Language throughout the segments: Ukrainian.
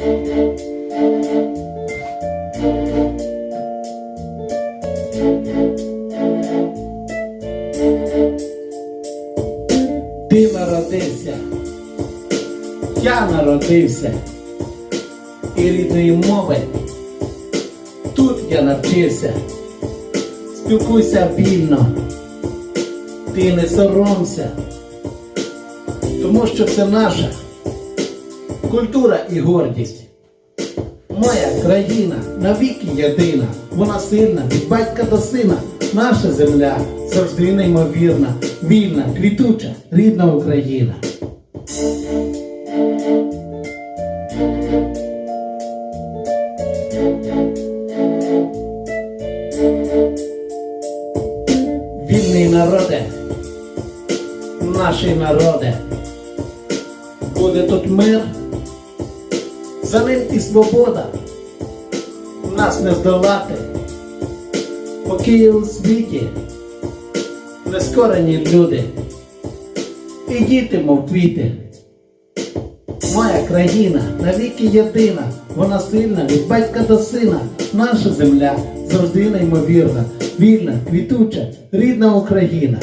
Ти народився, я народився, і рідної мови тут я навчився. Спілкуйся вільно, ти не соромся, тому що це наша культура і гордість. Моя країна навіки єдина, вона сильна від батька до сина. Наша земля завжди неймовірна, вільна, квітуча, рідна Україна. Вільний народе, наші народи, буде тут мир, за ним і свобода, нас не здолати, поки у світі нескорені люди, і діти, мов квіти. Моя країна навіки єдина, вона сильна від батька до сина. Наша земля завжди неймовірна, вільна, квітуча, рідна Україна.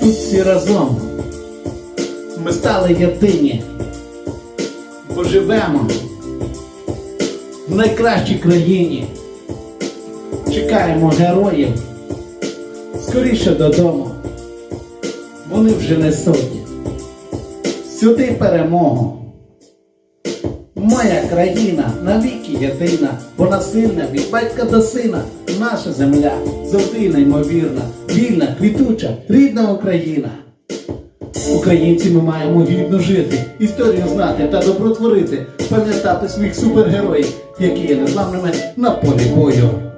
Тут всі разом ми стали єдині, бо живемо в найкращій країні. Чекаємо героїв скоріше додому. Вони вже несуть сюди перемогу. Моя країна навіки єдина, вона сильна від батька до сина. Наша земля завжди неймовірна, вільна, квітуча, рідна Україна. Українці ми маємо гідно жити, історію знати та добротворити, пам'ятати своїх супергероїв, які є незламними на полі бою.